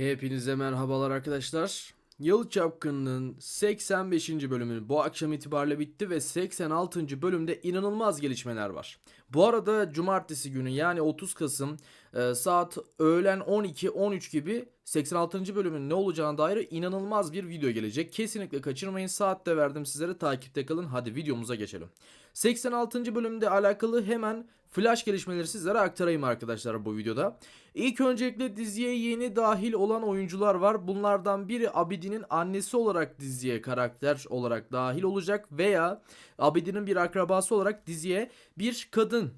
Hepinize merhabalar arkadaşlar. Yalı Çapkın'ın 85. bölümü bu akşam itibariyle bitti ve 86. bölümde inanılmaz gelişmeler var. Bu arada cumartesi günü yani 30 Kasım e, saat öğlen 12-13 gibi 86. bölümün ne olacağına dair inanılmaz bir video gelecek. Kesinlikle kaçırmayın. Saat de verdim sizlere. Takipte kalın. Hadi videomuza geçelim. 86. bölümde alakalı hemen flash gelişmeleri sizlere aktarayım arkadaşlar bu videoda. İlk öncelikle diziye yeni dahil olan oyuncular var. Bunlardan biri Abidin'in annesi olarak diziye karakter olarak dahil olacak veya Abidin'in bir akrabası olarak diziye bir kadın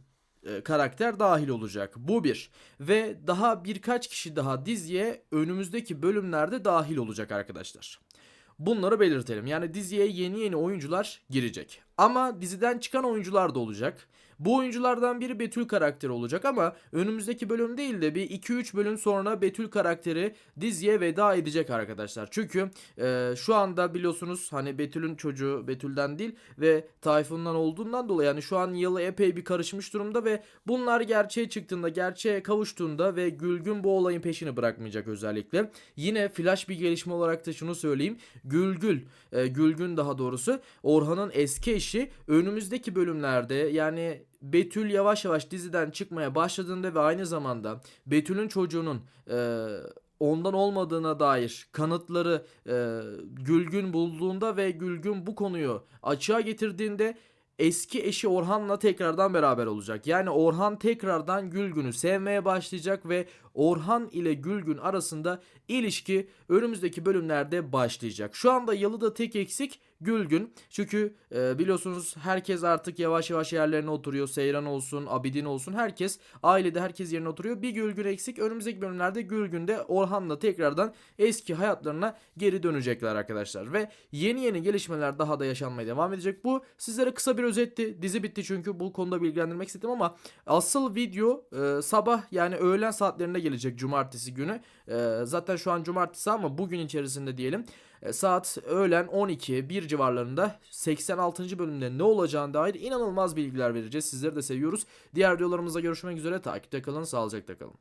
e, karakter dahil olacak. Bu bir. Ve daha birkaç kişi daha diziye önümüzdeki bölümlerde dahil olacak arkadaşlar. Bunları belirtelim. Yani diziye yeni yeni oyuncular girecek. Ama diziden çıkan oyuncular da olacak. Bu oyunculardan biri Betül karakteri olacak ama önümüzdeki bölüm değil de bir 2-3 bölüm sonra Betül karakteri diziye veda edecek arkadaşlar. Çünkü e, şu anda biliyorsunuz hani Betül'ün çocuğu Betül'den değil ve Tayfun'dan olduğundan dolayı yani şu an yılı epey bir karışmış durumda ve bunlar gerçeğe çıktığında gerçeğe kavuştuğunda ve Gülgün bu olayın peşini bırakmayacak özellikle. Yine flash bir gelişme olarak da şunu söyleyeyim. Gülgül, e, Gülgün daha doğrusu Orhan'ın eski önümüzdeki bölümlerde yani Betül yavaş yavaş diziden çıkmaya başladığında ve aynı zamanda Betül'ün çocuğunun e, ondan olmadığına dair kanıtları e, Gülgün bulduğunda ve Gülgün bu konuyu açığa getirdiğinde eski eşi Orhan'la tekrardan beraber olacak. Yani Orhan tekrardan Gülgün'ü sevmeye başlayacak ve Orhan ile Gülgün arasında ilişki önümüzdeki bölümlerde başlayacak. Şu anda Yalı'da tek eksik Gülgün. Çünkü e, biliyorsunuz herkes artık yavaş yavaş yerlerine oturuyor. Seyran olsun, Abidin olsun herkes ailede herkes yerine oturuyor. Bir Gülgün eksik. Önümüzdeki bölümlerde Gülgün de Orhan'la tekrardan eski hayatlarına geri dönecekler arkadaşlar. Ve yeni yeni gelişmeler daha da yaşanmaya devam edecek. Bu sizlere kısa bir özetti. Dizi bitti çünkü bu konuda bilgilendirmek istedim ama asıl video e, sabah yani öğlen saatlerinde gelecek cumartesi günü. E, zaten şu an cumartesi ama bugün içerisinde diyelim. E, saat öğlen 12 1 civarlarında 86. bölümde ne olacağına dair inanılmaz bilgiler vereceğiz. Sizleri de seviyoruz. Diğer videolarımızda görüşmek üzere. Takipte kalın, sağlıcakla kalın.